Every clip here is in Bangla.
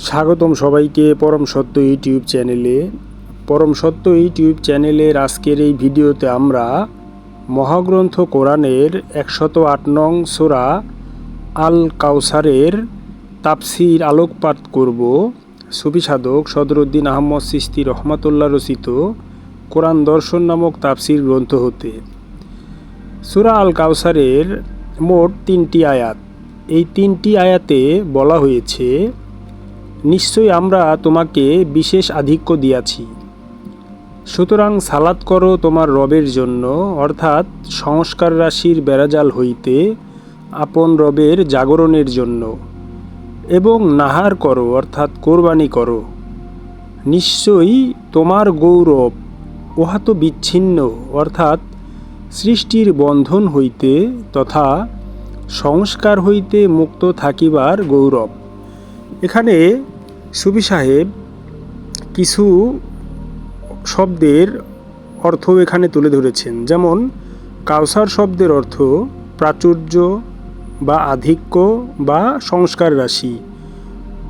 স্বাগতম সবাইকে পরম সত্য ইউটিউব চ্যানেলে। পরম সত্য ইউটিউব চ্যানেলের আজকের এই ভিডিওতে আমরা মহাগ্রন্থ কোরআনের একশত আট নং সোরা আল কাউসারের তাপসির আলোকপাত করব। সুফি সাধক সদরুদ্দিন আহমদ সিস্তি রহমাতুল্লাহ রচিত কোরআন দর্শন নামক তাপসির গ্রন্থ হতে। সুরা আল কাউসারের মোট তিনটি আয়াত। এই তিনটি আয়াতে বলা হয়েছে নিশ্চয়ই আমরা তোমাকে বিশেষ আধিক্য দিয়াছি। সুতরাং সালাত করো তোমার রবের জন্য, অর্থাৎ সংস্কার রাশির বেড়াজাল হইতে আপন রবের জাগরণের জন্য। এবং নাহার করো, অর্থাৎ কোরবানি করো। নিশ্চয়ই তোমার গৌরব উহা বিচ্ছিন্ন, অর্থাৎ সৃষ্টির বন্ধন হইতে তথা সংস্কার হইতে মুক্ত থাকিবার গৌরব। এখানে সুবি সাহেব কিছু শব্দের অর্থ এখানে তুলে ধরেছেন। যেমন, কাউসার শব্দের অর্থ প্রাচুর্য বা আধিক্য বা সংস্কার রাশি,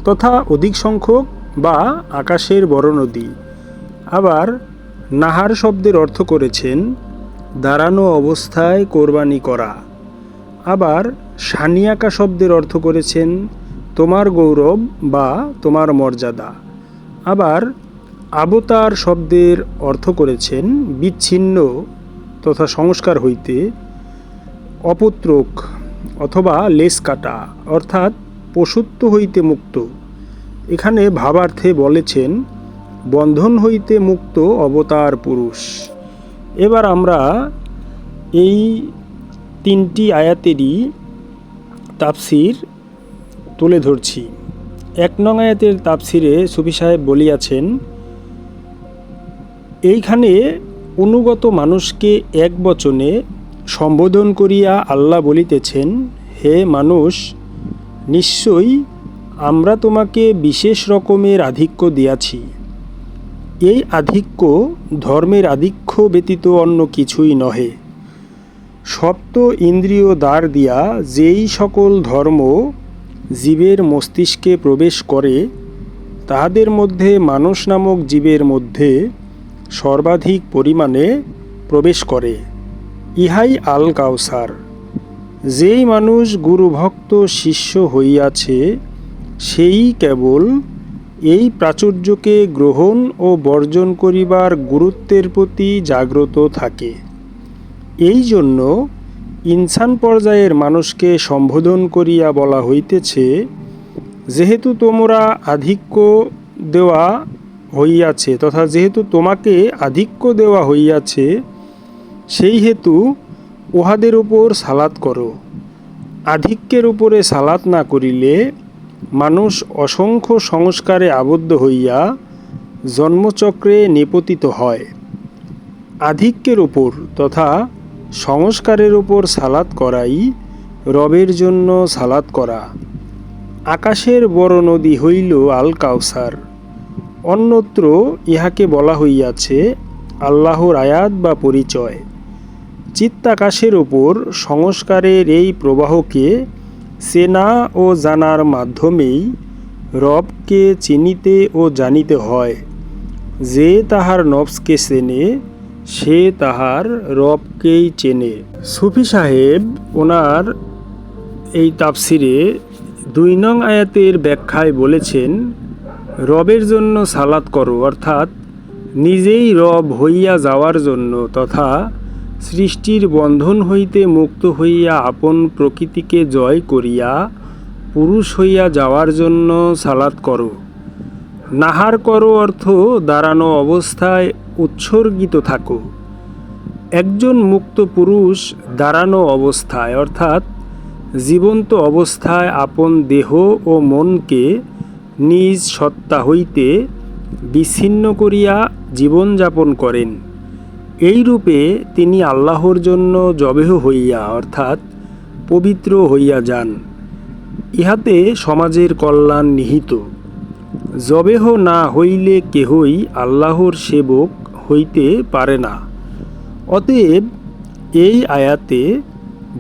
তথা অধিক সংখ্যক বা আকাশের বড় নদী আবার, নাহার শব্দের অর্থ করেছেন, দাঁড়ানো অবস্থায় কোরবানি করা। আবার, সানিয়াকা শব্দের অর্থ করেছেন তোমার গৌরব বা তোমার মর্যাদা। আবার আবতার শব্দের অর্থ করেছেন বিচ্ছিন্ন তথা সংস্কার হইতে অপত্রক অথবা লেস কাটা, অর্থাৎ পশুত্ব হইতে মুক্ত। এখানে ভাবার্থে বলেছেন, বন্ধন হইতে মুক্ত অবতার পুরুষ। এবার আমরা এই তিনটি আয়াতেরই তাফসির তুলে ধরছি। এক নং আয়াতের তাফসিরে সুফি সাহেব বলিয়াছেন, এইখানে অনুগত মানুষকে এক বচনে সম্বোধন করিয়া আল্লাহ বলিতেছেন, হে মানুষ, নিশ্চয়ই আমরা তোমাকে বিশেষ রকমের আধিক্য দিয়াছি। এই আধিক্য ধর্মের আধিক্য ব্যতীত অন্য কিছুই নহে। সপ্ত ইন্দ্রিয় দ্বার দিয়া যেই সকল ধর্ম জীবের মস্তিষ্কে প্রবেশ করে, তাহাদের মধ্যে মানুষ নামক জীবের মধ্যে সর্বাধিক পরিমাণে প্রবেশ করে। ইহাই আল কাউসার যেই মানুষ গুরুভক্ত শিষ্য হইয়াছে, সেই কেবল এই প্রাচুর্যকে গ্রহণ ও বর্জন করিবার গুরুত্বের প্রতি জাগ্রত থাকে। এই জন্য ইনসান পর্যায়ের মানুষকে সম্বোধন করিয়া বলা হইতেছে, যেহেতু তোমরা আধিক্য দেওয়া হইয়াছে তথা যেহেতু তোমাকে আধিক্য দেওয়া হইয়াছে, সেই হেতু উহাদের উপর সালাত করো। আধিক্যের উপরে সালাত না করিলে মানুষ অসংখ্য সংস্কারে আবদ্ধ হইয়া জন্মচক্রে নিপতিত হয়। আধিক্যের উপর তথা সংস্কারের উপর সালাত করাই রবের জন্য সালাত করা। আকাশের বড় নদী হইল আল কাউসার অন্যত্র ইহাকে বলা হইয়াছে আল্লাহর আয়াত বা পরিচয়। চিত্তাকাশের ওপর সংস্কারের এই প্রবাহকে চেনা ও জানার মাধ্যমেই রবকে চিনিতে ও জানিতে হয়। যে তাহার নবসকে চেনে সে তাহার রবকেই চেনে। সুফি সাহেব ওনার এই তাফসিরে দুই নং আয়াতের ব্যাখ্যায় বলেছেন, রবের জন্য সালাত করো, অর্থাৎ নিজেই রব হইয়া যাওয়ার জন্য তথা সৃষ্টির বন্ধন হইতে মুক্ত হইয়া আপন প্রকৃতিকে জয় করিয়া পুরুষ হইয়া যাওয়ার জন্য সালাত করো। নাহার করো অর্থ দাঁড়ানো অবস্থায় উৎসর্গিত থাকো। একজন মুক্ত পুরুষ দাঁড়ানো অবস্থায়, অর্থাৎ জীবন্ত অবস্থায় আপন দেহ ও মনকে নিজ সত্তা হইতে বিচ্ছিন্ন করিয়া জীবনযাপন করেন। এই রূপে তিনি আল্লাহর জন্য জবেহ হইয়া, অর্থাৎ পবিত্র হইয়া যান। ইহাতে সমাজের কল্যাণ নিহিত। জবেহ না হইলে কেহই আল্লাহর সেবক হইতে পারে না। অতএব এই আয়াতে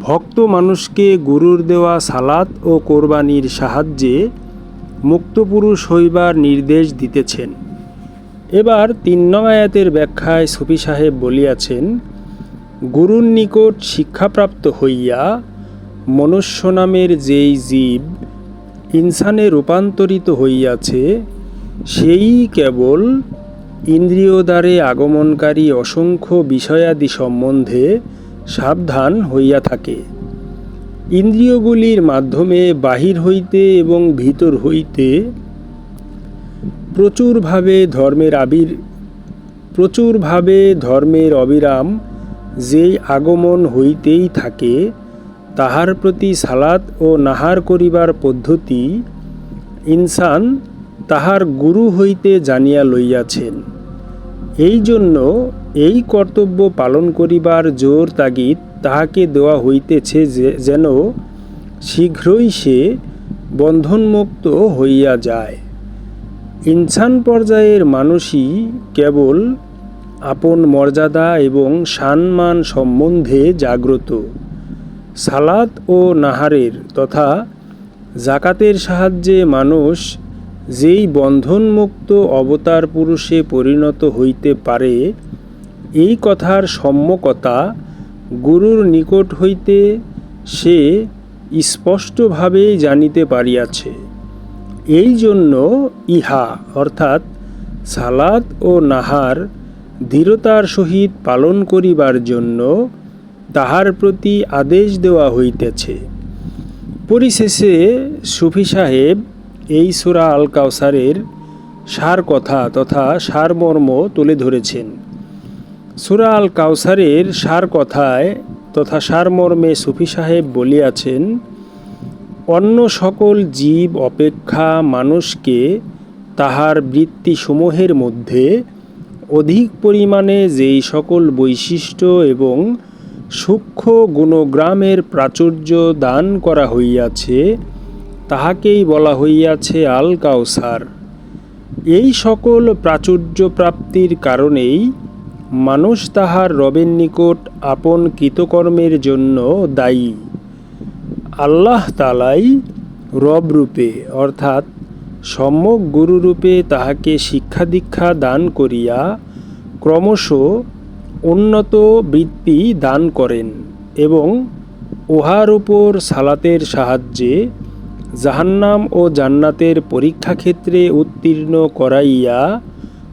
ভক্ত মানুষকে গুরুর দেওয়া সালাত ও কোরবানির সাহায্যে মুক্তপুরুষ হইবার নির্দেশ দিতেছেন। এবার তিন নং আয়াতের ব্যাখ্যায় সুফি সাহেব বলিয়াছেন, গুরুর নিকট শিক্ষাপ্রাপ্ত হইয়া মনুষ্য নামের যেই জীব ইনসানে রূপান্তরিত হইয়াছে, সেই কেবল ইন্দ্রিয় দ্বারে আগমনকারী অসংখ্য বিষয়াদি সম্বন্ধে সাবধান হইয়া থাকে। ইন্দ্রিয়গুলির মাধ্যমে বাহির হইতে এবং ভিতর হইতে প্রচুরভাবে ধর্মের আবির, প্রচুরভাবে ধর্মের অবিরাম যেই আগমন হইতেই থাকে, তাহার প্রতি সালাত ও নাহার করিবার পদ্ধতি ইনসান তাহার গুরু হইতে জানিয়া লইয়াছেন। এই জন্য এই কর্তব্য পালন করিবার জোর তাগিদ তাহাকে দেওয়া হইতেছে যেন শীঘ্রই সে বন্ধনমুক্ত হইয়া যায়। ইনসান পর্যায়ের মানুষই কেবল আপন মর্যাদা এবং সম্মান সম্বন্ধে জাগ্রত। সালাত ও নাহারের তথা জাকাতের সাহায্যে মানুষ যেই বন্ধনমুক্ত অবতার পুরুষে পরিণত হইতে পারে, এই কথার সম্যকতা গুরুর নিকট হইতে সে স্পষ্টভাবে জানিতে পারিয়াছে। এই জন্য ইহা, অর্থাৎ সালাদ ও নাহার দৃঢ়তার সহিত পালন করিবার জন্য তাহার প্রতি আদেশ দেওয়া হইতেছে। পরিশেষে সুফি সাহেব এই সুরা আল কাউসারের সার কথা তথা সারমর্ম তুলে ধরেছেন। সুরা আল কাউসারের সার কথায় তথা সারমর্মে সুফি সাহেব বলিয়াছেন, অন্য সকল জীব অপেক্ষা মানুষকে তাহার বৃত্তিসমূহের মধ্যে অধিক পরিমাণে যেই সকল বৈশিষ্ট্য এবং সূক্ষ্ম গুণগ্রামের প্রাচুর্য দান করা হইয়াছে তাহাকেই বলা হইয়াছে আল কাউসার এই সকল প্রাচুর্য প্রাপ্তির কারণেই মানুষ তাহার রবের নিকট আপন কৃতকর্মের জন্য দায়ী। আল্লাহ তালাই রব রূপে, অর্থাৎ সম্যক গুরুরূপে তাহাকে শিক্ষা দীক্ষা দান করিয়া ক্রমশ উন্নত বৃত্তি দান করেন এবং উহার উপর সালাতের সাহায্যে জাহান্নাম ও জান্নাতের পরীক্ষাক্ষেত্রে উত্তীর্ণ করাইয়া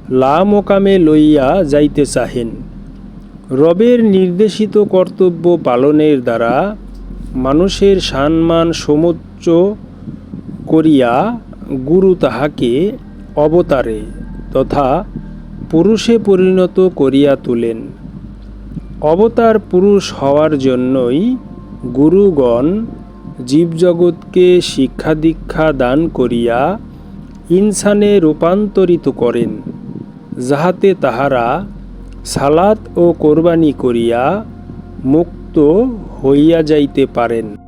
লা মোকামে লইয়া যাইতে চাহেন। রবের নির্দেশিত কর্তব্য পালনের দ্বারা মানুষের সম্মান সমুচ্চ করিয়া গুরু তাহাকে অবতারে তথা পুরুষে পরিণত করিয়া তোলেন। অবতার পুরুষ হওয়ার জন্যই গুরুগণ জীবজগৎকে শিক্ষা দীক্ষা দান করিয়া ইনসানে রূপান্তরিত করেন, যাহাতে তাহারা সালাত ও কোরবানি করিয়া মুক্ত হইয়া যাইতে পারেন।